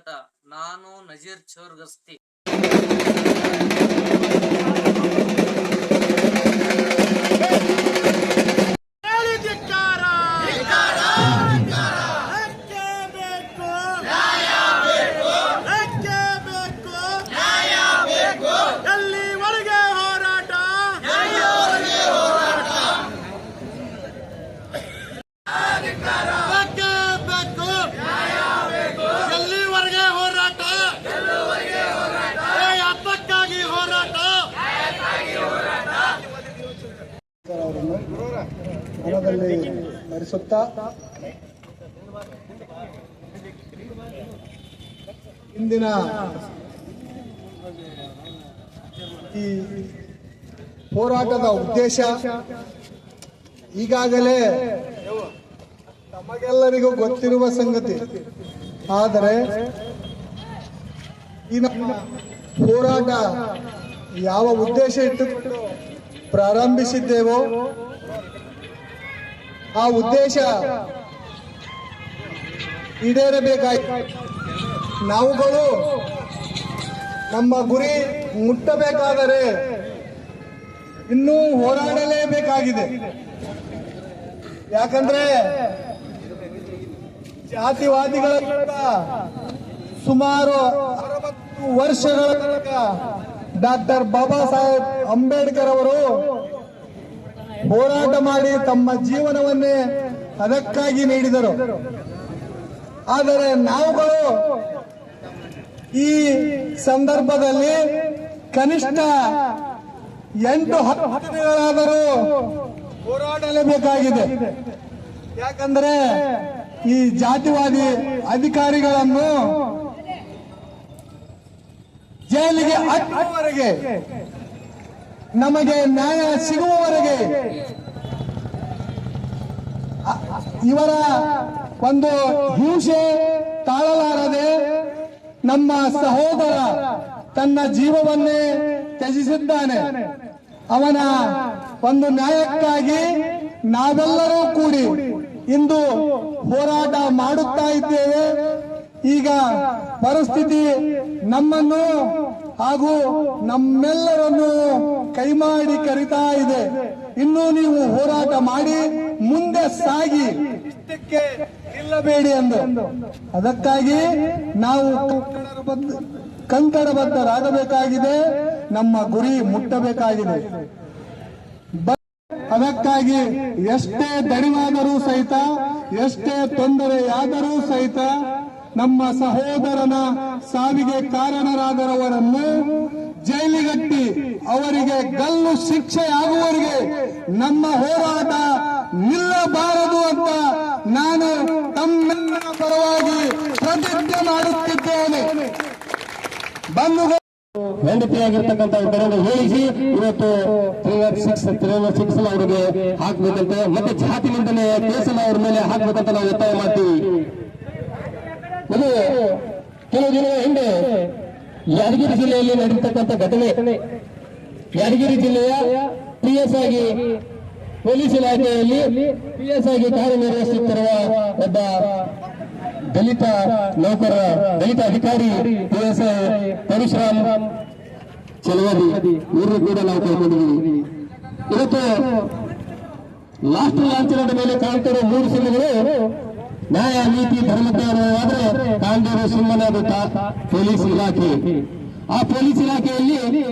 ಸ್ವಾಗತ ನಾನು ನಜೀರ್ ಚೋರ್ಗಸ್ತಿ. ಮನದಲ್ಲಿ ಸ್ಮರಿಸುತ್ತಾ ಇಂದಿನ ಈ ಹೋರಾಟದ ಉದ್ದೇಶ ಈಗಾಗಲೇ ತಮಗೆಲ್ಲರಿಗೂ ಗೊತ್ತಿರುವ ಸಂಗತಿ. ಆದರೆ ಈ ನಮ್ಮ ಹೋರಾಟ ಯಾವ ಉದ್ದೇಶ ಇಟ್ಟುಕೊಂಡು ಪ್ರಾರಂಭಿಸಿದ್ದೇವೋ ಆ ಉದ್ದೇಶ ಈಡೇರಬೇಕಾಯ್ತು ನಾವುಗಳು ನಮ್ಮ ಗುರಿ ಮುಟ್ಟಬೇಕಾದರೆ ಇನ್ನೂ ಹೋರಾಡಲೇಬೇಕಾಗಿದೆ. ಯಾಕಂದ್ರೆ ಜಾತಿವಾದಿಗಳ ಸುಮಾರು ಅರವತ್ತು ವರ್ಷಗಳ ತನಕ ಡಾಕ್ಟರ್ ಬಾಬಾ ಸಾಹೇಬ್ ಅಂಬೇಡ್ಕರ್ ಅವರು ಹೋರಾಟ ಮಾಡಿ ತಮ್ಮ ಜೀವನವನ್ನೇ ಅದಕ್ಕಾಗಿ ನೀಡಿದರು. ಆದರೆ ನಾವುಗಳು ಈ ಸಂದರ್ಭದಲ್ಲಿ ಕನಿಷ್ಠ ಎಂಟು ಹತ್ತು ದಿನಗಳಾದರೂ ಹೋರಾಡಲೇಬೇಕಾಗಿದೆ. ಯಾಕಂದ್ರೆ ಈ ಜಾತಿವಾದಿ ಅಧಿಕಾರಿಗಳನ್ನು ಜೈಲಿಗೆ ಹಾಕುವವರೆಗೆ ನಮಗೆ ನ್ಯಾಯ ಸಿಗುವವರೆಗೆ ಇವರ ಒಂದು ಹಿಂಸೆ ತಾಳಲಾರದೆ ನಮ್ಮ ಸಹೋದರ ತನ್ನ ಜೀವವನ್ನೇ ತ್ಯಜಿಸಿದ್ದಾನೆ. ಅವನ ಒಂದು ನ್ಯಾಯಕ್ಕಾಗಿ ನಾವೆಲ್ಲರೂ ಕೂಡಿ ಇಂದು ಹೋರಾಟ ಮಾಡುತ್ತಾ ಇದ್ದೇವೆ. ಈಗ ಪರಿಸ್ಥಿತಿ ನಮ್ಮನ್ನು ಹಾಗೂ ನಮ್ಮೆಲ್ಲರನ್ನು ಕೈಮಾಡಿ ಕರಿತಾ ಇದೆ. ಇನ್ನು ನೀವು ಹೋರಾಟ ಮಾಡಿ, ಮುಂದೆ ಸಾಗಿ, ಇಷ್ಟಕ್ಕೆ ನಿಲ್ಲಬೇಡಿ ಎಂದು. ಅದಕ್ಕಾಗಿ ನಾವು ಕಂಕಣಬದ್ಧ- ಕಂಕಣಬದ್ಧರಾಗಬೇಕಾಗಿದೆ. ನಮ್ಮ ಗುರಿ ಮುಟ್ಟಬೇಕಾಗಿದೆ. ಅದಕ್ಕಾಗಿ ಎಷ್ಟೇ ದಣಿವಾದರೂ ಸಹಿತ, ಎಷ್ಟೇ ತೊಂದರೆಯಾದರೂ ಸಹಿತ ನಮ್ಮ ಸಹೋದರನ ಸಾವಿಗೆ ಕಾರಣರಾದರವರನ್ನು ಜೈಲಿಗಟ್ಟಿ ಅವರಿಗೆ ಗಲ್ಲು ಶಿಕ್ಷೆಯಾಗುವವರೆಗೆ ನಮ್ಮ ಹೋರಾಟ ನಿಲ್ಲಬಾರದು ಅಂತ ನಾನು ತಮ್ಮೆಲ್ಲರ ಪರವಾಗಿ ಪ್ರತಿಜ್ಞೆ ಮಾಡುತ್ತಿದ್ದೇನೆ. ಬಂಧುಗಳು, ಹೆಂಡತಿಯಾಗಿರ್ತಕ್ಕಂಥ ಇಬ್ಬರನ್ನು ಹೇಳಿಸಿ, ಇವತ್ತು ಸಿಕ್ಸ್ ತ್ರಿವರ್ ಸಿಕ್ಸ್ ಅವರಿಗೆ ಹಾಕ್ಬೇಕಂತೆ, ಮತ್ತೆ ಜಾತಿ ನಿಂದನೆ ಕೇಸನ್ನು ಅವ್ರ ಮೇಲೆ ಹಾಕ್ಬೇಕಂತ ನಾವು ಒತ್ತಾಯ ಮಾಡ್ತೀವಿ. ಇದು ಕೆಲವು ದಿನಗಳ ಹಿಂದೆ ಯಾದಗಿರಿ ಜಿಲ್ಲೆಯಲ್ಲಿ ನಡೆದಿರ್ತಕ್ಕಂಥ ಘಟನೆ. ಯಾದಗಿರಿ ಜಿಲ್ಲೆಯ ಪಿ ಎಸ್ ಆಗಿ ಪೊಲೀಸ್ ಇಲಾಖೆಯಲ್ಲಿ ಪಿ ಎಸ್ ಆಗಿ ಕಾರ್ಯನಿರ್ವಹಿಸುತ್ತಿರುವ ಒಬ್ಬ ದಲಿತ ನೌಕರ, ದಲಿತ ಅಧಿಕಾರಿ P S I Parashuram Chalavadi ಇವರು ಕೂಡ ನಾವು ಕಳ್ಕೊಂಡಿದ್ದೀವಿ ಇವತ್ತು ಲಾಸ್ಟ್ ಲಾಂಛನದ ಮೇಲೆ ಕಾಣ್ತಿರೋ ಮೂರು ಸಿಂಹಗಳು ನ್ಯಾಯ ನೀತಿ ಧರ್ಮದಾರವಾದ್ರೆ ಕಾಂಗ್ರೆಸ್ ಸುಮ್ಮನೆ ಬೆಟ್ಟ ಪೊಲೀಸ್ ಇಲಾಖೆ. ಆ ಪೊಲೀಸ್ ಇಲಾಖೆಯಲ್ಲಿ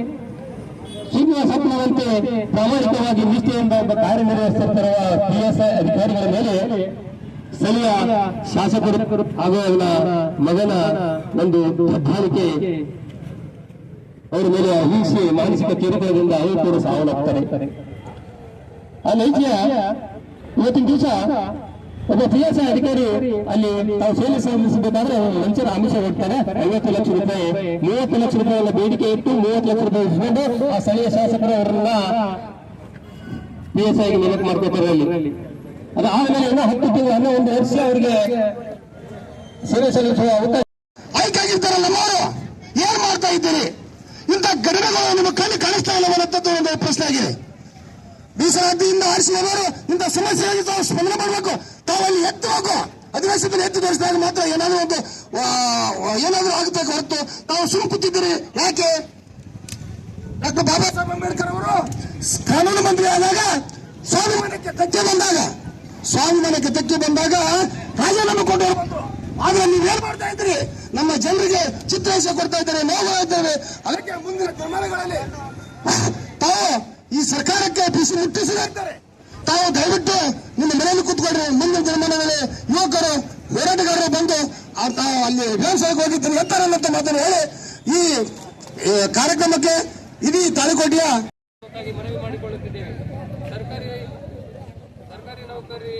ಸುಮ್ಮನೆ ಸ್ವಪ್ನವಂತೆ ಪ್ರಾಮಾಣಿಕವಾಗಿ ನಿಷ್ಠೆಯಿಂದ ಕಾರ್ಯನಿರ್ವಹಿಸುತ್ತಿರುವ ಪಿಎಸ್ಐ ಅಧಿಕಾರಿಗಳ ಮೇಲೆ ಸ್ಥಳೀಯ ಶಾಸಕರು ಹಾಗೂ ಅವನ ಮಗನ ಒಂದು ದಬ್ಬಾಳಿಕೆ ಅವರ ಮೇಲೆ ಹಿಂಸೆ ಮಾನಸಿಕ ಕಿರುಕುಳದಿಂದ ಅವರು ಕೂಡ ಸಾವನ್ನಪ್ತಾರೆ. ಆ ನೈಜ ಇವತ್ತಿನ ದಿವಸ ಒಬ್ಬ ಪಿ ಎಸ್ ಐ ಅಧಿಕಾರಿ ಅಲ್ಲಿ ತಾವು ಸೇವೆ ಸಲ್ಲಿಸಬೇಕಾದ್ರೆ ಮಂಚರ ಲಂಚದ ಆಮಿಷ ಕೊಡ್ತಾರೆ. ಐವತ್ತು ಲಕ್ಷ ರೂಪಾಯಿ ಮೂವತ್ತು ಲಕ್ಷ ರೂಪಾಯಿ ಬೇಡಿಕೆ ಇಟ್ಟು ಮೂವತ್ತು ಲಕ್ಷ ರೂಪಾಯಿ ಇಸ್ಕೊಂಡು ಆ ಸ್ಥಳೀಯ ಶಾಸಕರು ಅವರನ್ನ ಪಿ ಎಸ್ ಐಗೆ ನೇಮಕ ಮಾಡ್ಕೋತಾರೆ ಅಲ್ಲಿ. ಅದಾದ್ಮೇಲೆ ಇನ್ನೂ ಹತ್ತು ತಿಂಗಳು ಅನ್ನೋ ಒಂದು ವರ್ಷ ಅವರಿಗೆ ಸೇವೆ ಸಲ್ಲಿಸುವ ಅವಕಾಶ ಆಯ್ಕಾಗಿರ್ತಾರಲ್ಲ ನಮ್ಮವರು ಏನ್ ಮಾಡ್ತಾ ಇದ್ದೀರಿ? ಇಂಥ ಘಟನೆಗಳು ನಿಮ್ಮ ಕಣ್ಣು ಕಾಣಿಸ್ತಾ ಇಲ್ಲವನ್ನಂಥದ್ದು ಒಂದು ಪ್ರಶ್ನೆ ಆಗಿದೆ. ಮೀಸಲಾತಿಯಿಂದ ಆರಿಸಿದವರು ಇಂಥ ಸಮಸ್ಯೆಯಾಗಿ ತಾವು ಸ್ಪಂದನೆ ಮಾಡಬೇಕು. ತಾವು ಎತ್ತು ಹೋಗು. ಅಧಿವೇಶನದಲ್ಲಿ ಎತ್ತಿ ತೋರಿಸಿದಾಗ ಮಾತ್ರ ಏನಾದರೂ ಒಂದು ಏನಾದರೂ ಆಗಬೇಕು ಹೊರತು ತಾವು ಸುಮ್ ಯಾಕೆ? ಡಾಕ್ಟರ್ ಬಾಬಾ ಸಾಹೇಬ್ ಅಂಬೇಡ್ಕರ್ ಅವರು ಕಾನೂನು ಮಂತ್ರಿ ಆದಾಗ ಸ್ವಾಭಿಮಾನಕ್ಕೆ ಧಕ್ಕೆ ಬಂದಾಗ, ಸ್ವಾಭಿಮಾನಕ್ಕೆ ಧಕ್ಕೆ ಬಂದಾಗ ರಾಜೀನಾಮೆ ಕೊಟ್ಟು ಆದ್ರೆ ನೀವೇನ್ ಮಾಡ್ತಾ ಇದ್ರಿ ನಮ್ಮ ಜನರಿಗೆ ಚಿತ್ರಹಿಂಸೆ ಕೊಡ್ತಾ ಇದ್ದಾರೆ, ನೋವು ಇದ್ದೇವೆ ಅದಕ್ಕೆ ಮುಂದಿನ ಕ್ರಮಗಳಲ್ಲಿ ತಾವು ಈ ಸರ್ಕಾರಕ್ಕೆ ಬಿಸಿ ಮುಟ್ಟಿಸಲಾಗ್ತಾರೆ ತಾವು ದಯವಿಟ್ಟು ನಿಮ್ಮ ಮನೆಯಲ್ಲಿ ಕೂತ್ಕೊಳ್ರಿ. ಮುಂದಿನ ದಿನಮಾನದಲ್ಲಿ ಯುವಕರು, ಹೋರಾಟಗಾರರು ಬಂದು ಅಲ್ಲಿ ಹೋಗಿ ಹೋಗಿದ್ದೀನಿ ಎತ್ತಾರೆ ಅನ್ನೋ ಮಾತನ್ನು ಹೇಳಿ ಈ ಕಾರ್ಯಕ್ರಮಕ್ಕೆ ಇಡೀ ತಾಳಿಕೋಟೆಯ ಸರ್ಕಾರಿ ಸರ್ಕಾರಿ ನೌಕರಿ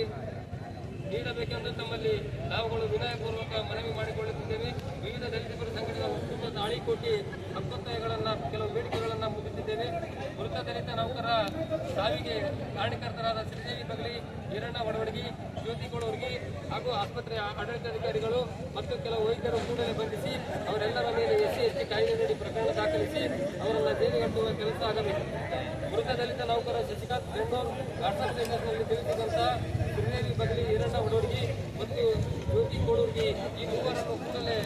ನೀಡಬೇಕೆಂದು ತಮ್ಮಲ್ಲಿ ನಾವುಗಳು ವಿನಯಪೂರ್ವಕ ಮನವಿ ಮಾಡಿಕೊಳ್ಳುತ್ತಿದ್ದೇವೆ ವಿವಿಧ ದಲಿತ ಪರ ಸಂಘಟನೆಗಳ ತಾಳಿಕೋಟಿ ಹಕ್ಕೊತ್ತಾಯಗಳನ್ನು ಕೆಲವು ಬೇಡಿಕೆಗಳನ್ನು ಮುಗಿಸಿದ್ದೇವೆ ಮೃತ ದಲಿತ ನೌಕರ ಸಾವಿಗೆ ಕಾರಣಕರ್ತರಾದ ಶ್ರೀದೇವಿ ಬಗಲಿ, ಈರಣ್ಣ ಒಡವಡಗಿ ಜ್ಯೋತಿ ಕೊಡೋರ್ಗಿ ಹಾಗೂ ಆಸ್ಪತ್ರೆಯ ಆಡಳಿತಾಧಿಕಾರಿಗಳು ಮತ್ತು ಕೆಲವು ವೈದ್ಯರು ಕೂಡಲೇ ಬಂಧಿಸಿ ಅವರೆಲ್ಲರ ಮೇಲೆ ಎಸ್ಸಿ ಎಸ್ಟಿ ಕಾಯ್ದೆ ನೀಡಿ ಪ್ರಕರಣ ದಾಖಲಿಸಿ ಅವರನ್ನು ಜೈಲಿಗಟ್ಟುವ ಕೆಲಸ ಆಗಬೇಕು. ಮೃತ ದಲಿತ ನೌಕರ ಶಶಿಕಾಂತ್ ಬೆಂಗಳೂರು ವಾಟ್ಸಪ್ ಸ್ಟೇಟಸ್ನಲ್ಲಿ ತಿಳಿಸಿದಂತ ಶ್ರೀದೇವಿ ಬಗಲಿ ಈರಣ್ಣ ಹುಡುಗಿ ಮತ್ತು ಜ್ಯೋತಿ ಕೋಡೂರ್ಗಿ ಈ ಮೂವರನ್ನು ಕೂಡಲೇ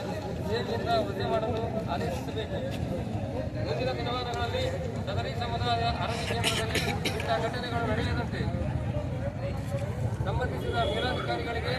ಮಾಡಲು ಮುಂದಿನ ದಿನಮಾನಗಳಲ್ಲಿ ನಗರಿ ಸಮುದಾಯ ಆರೋಗ್ಯ ಇಂತಹ ಘಟನೆಗಳು ನಡೆಯದಂತೆ ಸಂಬಂಧಿಸಿದ ಮೇಲಾಧಿಕಾರಿಗಳಿಗೆ